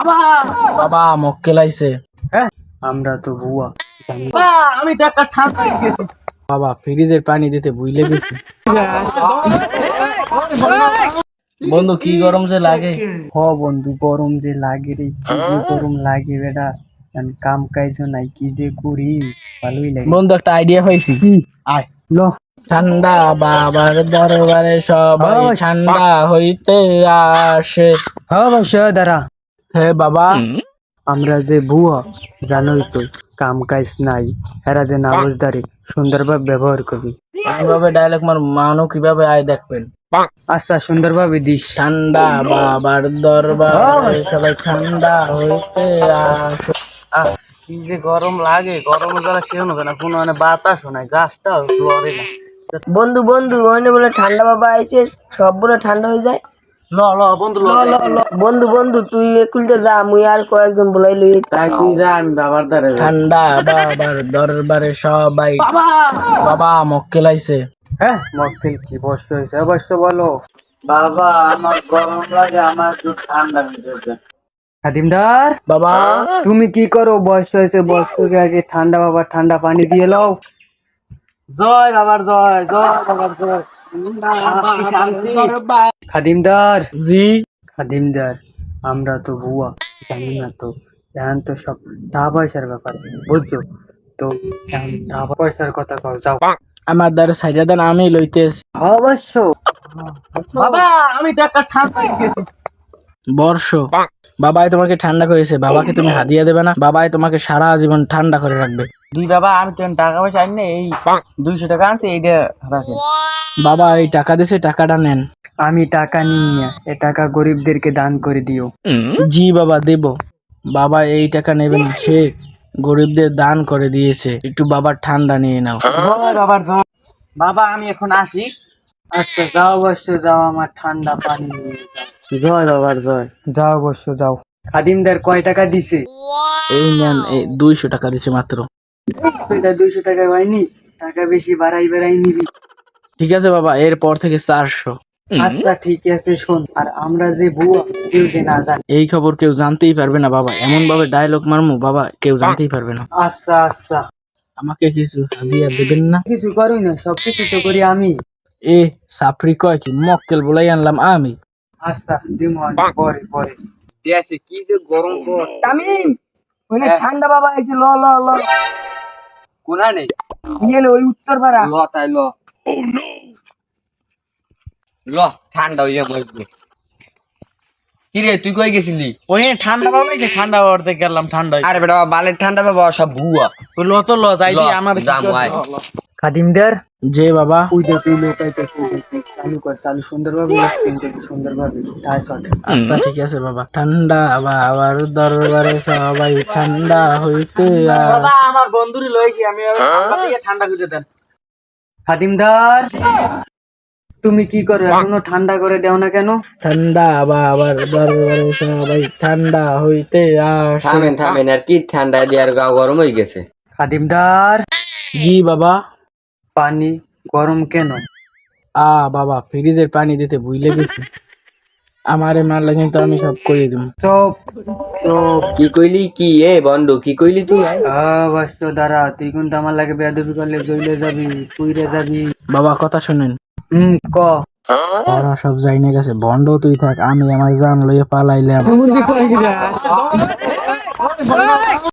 বাবা। বাবা মক্কেল আইছে। আমরা তো বুয়া জানি আমি তো একটা ঠান্ডা গেছি। বাবা ফ্রিজের পানি দিতে ভুলে গেছি। বন্ধু কি গরম যে লাগে। হ বন্ধু গরম যে লাগে রে। কি যে গরম লাগে বেটা। কাম কাজ নাই কি যে করি? ভালোই লাগে। বন্ধু একটা আইডিয়া পাইছি। আয় ল। ঠান্ডা বাবার দরবারে সবাই বাবা, ঠান্ডা হইতে আসে। হ্যাঁ অবশ্য দাঁড়া। হে বাবা আমরা যে বুয়া জানোই তো কাম কাজ নাই। এরা যে নাবজদারি সুন্দরভাবে ব্যবহার করবি। এইভাবে ডায়লগ মার মানু কীভাবে আয় দেখবেন? আচ্ছা সুন্দরভাবে দিস। ঠান্ডা বাবার দরবার সবাই ঠান্ডা হইতে কি যে গরম লাগে গরম দ্বারা কেউ না কোনো মানে বাতাস নাই গাছটা লড়ে না বন্ধু বন্ধু ওখানে বলে ঠান্ডা বাবা আইছে সব বলে ঠান্ডা হয়ে যায়। বন্ধু বন্ধু তুই একুলতে যা মুই আর কয়েকজন বলাই লই বাবার ঠান্ডা বাবার দরবারে সবাই বাবা! মক্কেল আইছে। হ্যাঁ? মকফিল কি অবশ্য বলো। বাবা আমার গরম লাগে আমার একটু ঠান্ডা খাদিমদার বাবা। তুমি কি করো? বয়স হয়েছে বয়সকে আগে ঠান্ডা বাবা ঠান্ডা পানি দিয়ে লও। জয় বাবার জয় জয় বাবার জয়। খাদিমদার। জি। খাদিমদার আমরা তো বুয়া জানি না তো। এখন তো সব টাকা পয়সার ব্যাপার বুঝছ? তো এখন টাকা পয়সার কথা কও যাও। আমার দ্বারা সাইডা দেন আমি লইতেছি অবশ্য। বাবা আমি তো একটা ঠান্ডা গেছি। বর্ষ। বাবাই তোমাকে ঠান্ডা করেছে বাবাকে তুমি হাদিয়া দেবে না। বাবাই তোমাকে সারা জীবন ঠান্ডা করে রাখবে। জি বাবা আমি তো টাকা পয়সা আনি এই দুইশো টাকা আনছি এইটা রাখেন। বাবা এই টাকা দিছে টাকাটা নেন। আমি টাকা নিয়ে এ টাকা গরিবদেরকে দান করে দিও। জি বাবা দেব। বাবা এই টাকা নেবেন সে গরিবদের দান করে দিয়েছে। একটু বাবার ঠান্ডা নিয়ে নাও। বাবার বাবা আমি এখন আসি। আচ্ছা যাও অবশ্য যাও আমার ঠান্ডা পানি নিয়ে জয় বাবার জয়। যাও অবশ্য যাও। খাদিমদার কয় টাকা দিছে? এই নেন এই দুইশো টাকা দিছে মাত্র। এটা দুইশো টাকা হয়নি টাকা বেশি বাড়াই বাড়াই নিবি। ঠিক আছে বাবা এরপর থেকে চারশো। আচ্ছা ঠিক আছে শোন আর আমরা যে বুয়া কেউ যে না জানি। এই খবর কেউ জানতেই পারবে না বাবা এমন ভাবে ডায়লগ মারমু বাবা কেউ জানতেই পারবে না। আচ্ছা আচ্ছা। আমাকে কিছু হাদিয়া দেবেন না? কিছু করি না সব কিছু তো করি আমি। এ সাফরি কয় কি মক্কেল বলাই আনলাম আমি। আচ্ছা দিমো পরে পরে। দেশে কি যে গরম পড় তামিম ওখানে ঠান্ডা বাবা আইছে ল ল ল। কোনা নেই? ইয়ে ওই উত্তর পাড়া ল তাই ল। ল ঠান্ডা হইয়া মরবে কি রে তুই কই গেছিলি? ওই ঠান্ডা পাবে যে ঠান্ডা পড়তে গেলাম ঠান্ডা আরে বেটা বালের ঠান্ডা বাবা সব ভুয়া। তুই ল তো ল যাই দি আমার করতে খাদিমদার যে বাবা। ওই যে তুই লোকাইতে চালু কর চালু সুন্দরভাবে সুন্দরভাবে। টাই শট আচ্ছা ঠিক আছে বাবা। ঠান্ডা বাবার দরবারে সবাই ঠান্ডা হইতে বাবা আমার বন্ধুরি লইছি আমি ঠান্ডা করে দেন। খাদিমদার তুমি কি করো? এখনও ঠান্ডা করে দাও না কেন? ঠান্ডা বাবার দরবারে সবাই ঠান্ডা হইতে আসে। থামেন থামেন আর কি ঠান্ডা দিয়ে আর গা গরম হয়ে গেছে। খাদিমদার। জি বাবা। পানি গরম কেন? আ বাবা ফ্রিজের পানি দিতে ভুলে গেছি। আমারে মারলে কিন্তু আমি সব করে দিব চপ চপ কি কইলি কি এ বন্ধু কি কইলি তুই? অবশ্য দাঁড়া তুই কিন্তু আমার লাগে বেয়াদবি করলে জইলে যাবি পুইরে যাবি। বাবা কথা শুনেন। হুম ক। ওরা সব যাইনে গেছে। বন্ড তুই থাক আমি আমার জান লইয়া পালাইলাম।